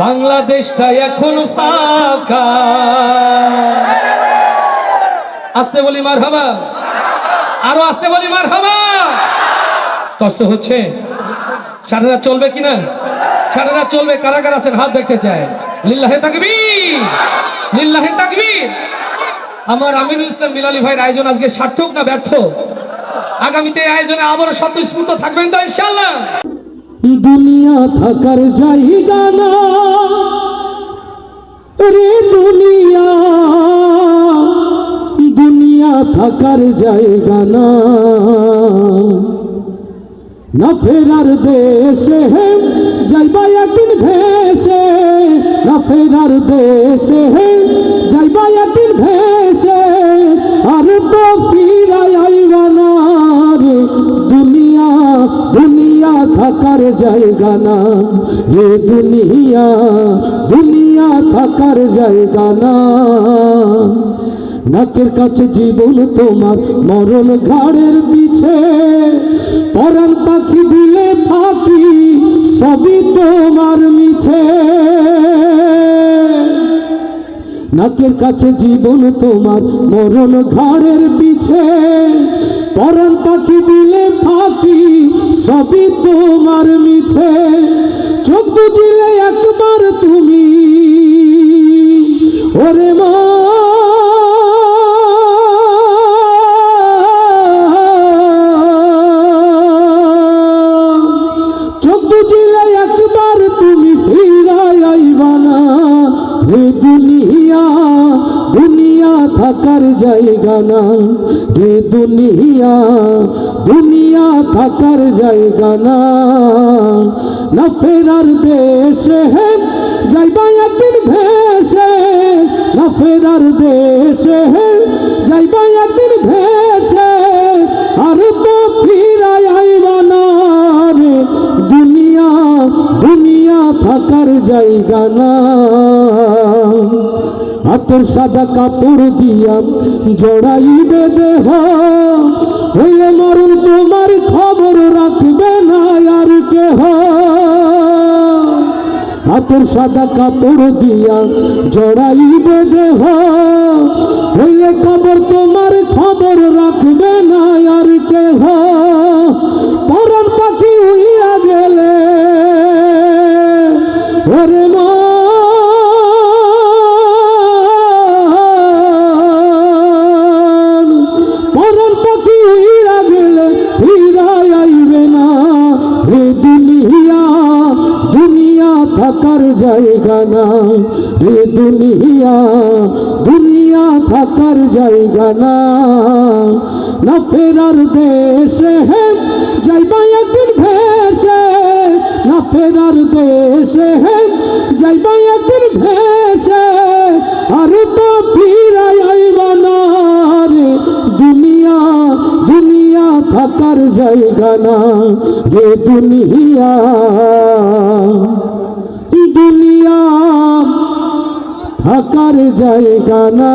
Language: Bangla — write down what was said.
বাংলাদেশটা এখন আসতে বলি মার হাবা আরও আসতে বলি মার হাবা কষ্ট হচ্ছে? সারা চলবে কিনা? সারা চলবে, কারা কারা আছেন? হাত দেখতে চায় লিল্লাহে তাকবীর! লিল্লাহে তাকবীর! আমার আমিরুল ইসলাম বিলালি ভাইয়ের আয়োজন আজকে সার্থক না ব্যর্থ? আগামীতে আয়োজনে আবারও স্বতঃস্ফূর্ত থাকবেন তো ইনশাল্লাহ দুনিয়া থাকার জায়গা না। রে দুনিয়া দুনিয়া থাকার জায়গা না। না ফেরার দেশে যাইবা একদিন ভেসে, না ফেরার দেশে জায়গা না। রে দুনিয়া দুনিয়া থাকার জায়গা না। নাকের কাছে জীবন তোমার মরণ ঘাড়ের পিছে। পরাণ পাখি দিলে ফাঁকি, সবই তোমার মিছে। নাকের কাছে জীবন তোমার মরণ ঘাড়ের পিছে। পরাণ পাখি দিলে ফাঁকি সবই তোমার মিছে। চোখ বুঝিলে জায়গা না। রে দুনিয়া দুনিয়া থাকার জায়গা না। না ফেরার দেশে যাইবা একদিন ভেসে। না ফেরার দেশে যাইবা একদিন ভেসে। আর তো ফিরাই আইবা না রে দুনিয়া দুনিয়া থাকার জায়গা না। হাতের সাদা কাপড় দিয়া জড়াইবে দেহ। হইলে মরণ তোমার খবর রাখবে না আর কেহ। হাতের সাদা কাপড় দিয়া জড়াইবে দেহ। হইলে খবর তোমার খবর রাখবে না আর হে দুনিয়া দুনিয়া থাকার জায়গা না। না ফেরার দেশে যাইবা একদিন ভেসে। না ফেরার দেশে যাইবা একদিন ভেসে। আর তো ফিরাই না রে। দুনিয়া দুনিয়া থাকার জায়গা না। রে দুনিয়া দুনিয়া থাকার জায়গা না